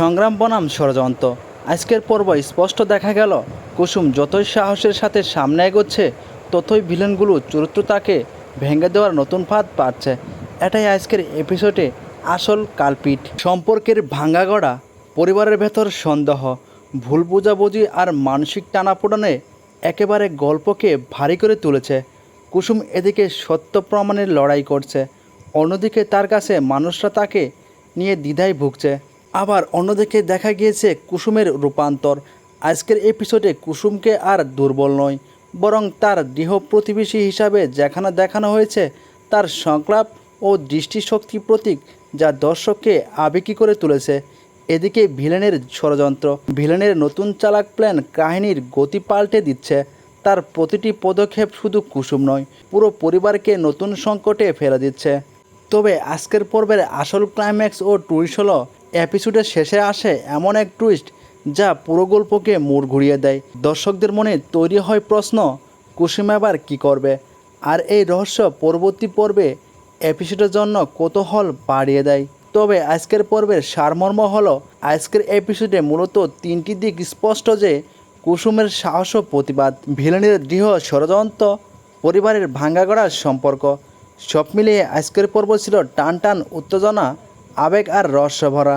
সংগ্রাম বনাম ষড়যন্ত্র। আজকের পর্ব স্পষ্ট দেখা গেল। কুসুম যতই সাহসের সাথে সামনে এগোচ্ছে, ততই ভিলেনগুলো চরিত্র তাকে ভেঙে দেওয়ার নতুন ফাঁদ পাচ্ছে। এটাই আজকের এপিসোডে আসল কালপিট সম্পর্কের ভাঙ্গাগড়া পরিবারের ভেতর সন্দেহ, ভুল বোঝাবুঝি আর মানসিক টানাপোড়ানে একেবারে গল্পকে ভারী করে তুলেছে। কুসুম এদিকে সত্য প্রমাণের লড়াই করছে, অন্যদিকে তার কাছে মানুষরা তাকে নিয়ে দ্বিধায় ভুগছে। আবার অন্যদিকে দেখা গিয়েছে কুসুমের রূপান্তর। আজকের এপিসোডে কুসুমকে আর দুর্বল নয়, বরং তার দৃঢ় প্রতিবেশী হিসাবে যেখানে দেখানো হয়েছে, তার সংলাপ ও দৃষ্টিশক্তি প্রতীক যা দর্শককে আবেগী করে তুলেছে। এদিকে ভিলেনের ষড়যন্ত্র, ভিলেনের নতুন চালাক প্ল্যান কাহিনীর গতি পাল্টে দিচ্ছে। তার প্রতিটি পদক্ষেপ শুধু কুসুম নয়, পুরো পরিবারকে নতুন সংকটে ফেলে দিচ্ছে। তবে আজকের পর্বের আসল ক্লাইম্যাক্স ও টুইস্ট হলো এপিসোডের শেষে আসে এমন এক টুইস্ট যা পুরো গল্পকে মোড় ঘুরিয়ে দেয়। দর্শকদের মনে তৈরি হয় প্রশ্ন, কুসুম এবার কী করবে? আর এই রহস্য পরবর্তী পর্বে এপিসোডের জন্য কৌতূহল বাড়িয়ে দেয়। তবে আজকের পর্বের সারমর্ম হল, আজকের এপিসোডে মূলত তিনটি দিক স্পষ্ট যে কুসুমের সাহস ও প্রতিবাদ, ভিলেনের দৃঢ় ষড়যন্ত্র, পরিবারের ভাঙ্গাগড়ার সম্পর্ক। সব মিলিয়ে আজকের পর্ব ছিল টান টান উত্তেজনা আবেগ আর রহস্য ভরা।